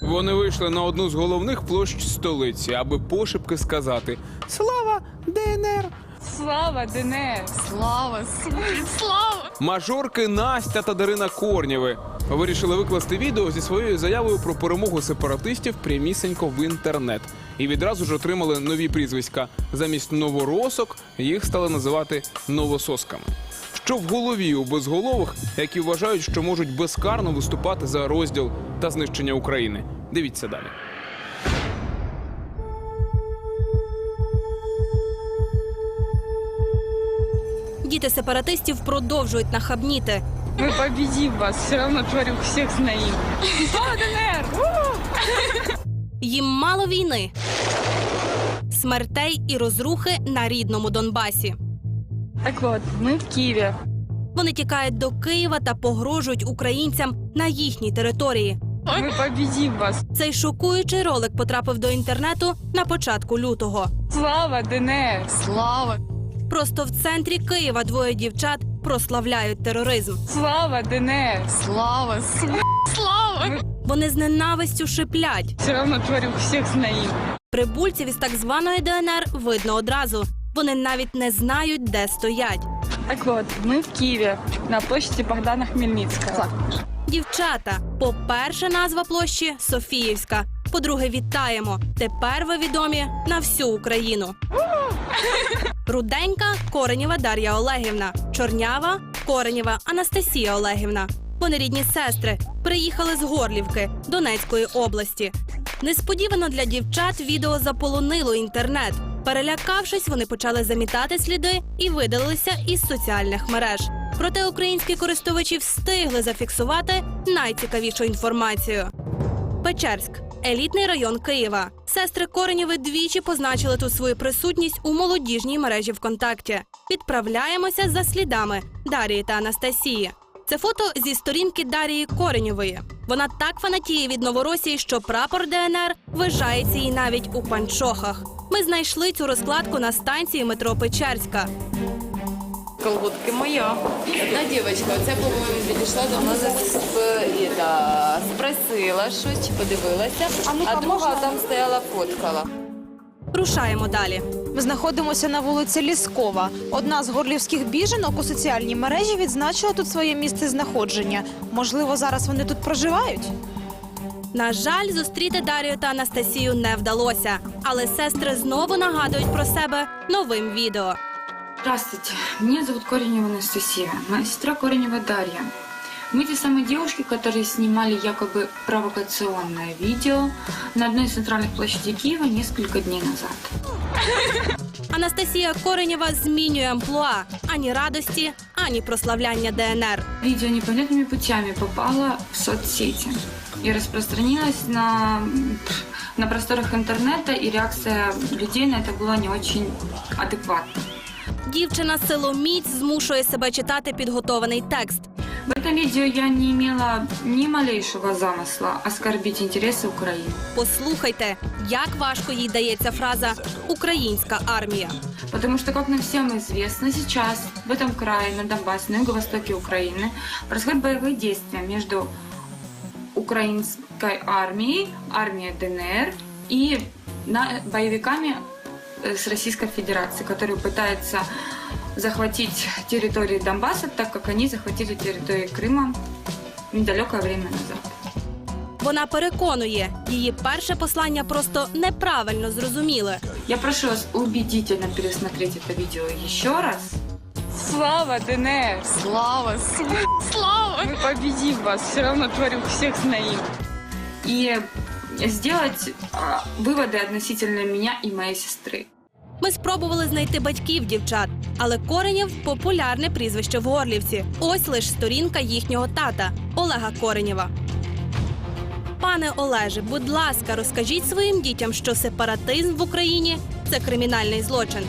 Вони вийшли на одну з головних площ столиці, аби пошепки сказати Слава ДНР! Слава, ДНР! Слава, слава! Мажорки Настя та Дарина Корнєви вирішили викласти відео зі своєю заявою про перемогу сепаратистів прямісенько в інтернет. І відразу ж отримали нові прізвиська. Замість новоросок їх стали називати новососками. Що в голові у безголових, які вважають, що можуть безкарно виступати за розділ та знищення України. Дивіться далі. Діти сепаратистів продовжують нахабніти. Мы победим вас, все равно творю всех знаим. Слава, ДНР! Їм мало війни, смертей і розрухи на рідному Донбасі. Так вот, мы в Киеве. Вони тікають до Києва та погрожують українцям на їхній території. Мы победим вас. Цей шокуючий ролик потрапив до інтернету на початку лютого. Слава, ДНР! Слава! Просто в центрі Києва двоє дівчат прославляють тероризм. Слава, ДНР! Слава! Слава! Вони з ненавистю шиплять. Все равно творю всех знаим. Прибульців із так званої ДНР видно одразу. Вони навіть не знають, де стоять. Так вот, мы в Киеве, на площади Богдана Хмельницкого. Дівчата, по-перше, назва площі Софіївська. По-друге, вітаємо. Тепер ви відомі на всю Україну. Руденька Коренєва Дар'я Олегівна, Чорнява Коренєва Анастасія Олегівна. Вони рідні сестри. Приїхали з Горлівки Донецької області. Несподівано для дівчат відео заполонило інтернет. Перелякавшись, вони почали замітати сліди і видалилися із соціальних мереж. Проте українські користувачі встигли зафіксувати найцікавішу інформацію. Печерськ елітний район Києва. Сестри Коренєви двічі позначили тут свою присутність у молодіжній мережі ВКонтакті. Відправляємося за слідами Дарії та Анастасії. Це фото зі сторінки Дарії Коренєвої. Вона так фанатіє від Новоросії, що прапор ДНР вижається їй навіть у панчохах. Ми знайшли цю розкладку на станції метро Печерська. Колготки моя. Одна дівчинка, оце, по-моєму, підійшла до сп- і, да, спросила щось, чи подивилася, а друга там стояла, фоткала. Рушаємо далі. Ми знаходимося на вулиці Ліскова. Одна з горлівських біженок у соціальній мережі відзначила тут своє місце знаходження. Можливо, зараз вони тут проживають? На жаль, зустріти Дарію та Анастасію не вдалося, але сестри знову нагадують про себе новим відео. Здравствуйте, меня зовут Коренева Анастасия, моя сестра Коренева Дарья. Мы те самые девушки, которые снимали якобы провокационное видео на одной из центральных площадей Киева несколько дней назад. Анастасія Коренєва змінює амплуа ані радості, ані прославляння ДНР. Видео непонятными путями попало в соцсети и распространилось на, на просторах интернета, и реакция людей на это была не очень адекватна. Дівчина силоміць змушує себе читати підготований текст. В этом видео я не имела ни малейшего замысла оскорбить интересы Украины. Послухайте, як важко їй дається фраза Українська армія. Потому что, как нам всем известно, сейчас в этом крае, на Донбассе, на юго-востоке Украины, происходят боевые действия между украинской армией, армией ДНР и на- боевиками э, с Российской Федерации, которые пытаются захватить территории Донбасса, так как они захватили территорию Крыма недалекое время назад. Вона переконує, її перше послання просто неправильно зрозуміли. Я прошу вас убедительно пересмотреть это видео еще раз. Слава, ДНР! Слава! Слава! Мы победим вас, все равно творю всех знаим. и сделать а, выводы относительно меня и моей сестры. Ми спробували знайти батьків дівчат, але Коренєв популярне прізвище в Горлівці. Ось лиш сторінка їхнього тата Олега Коренєва. Пане Олеже, будь ласка, розкажіть своїм дітям, що сепаратизм в Україні це кримінальний злочин.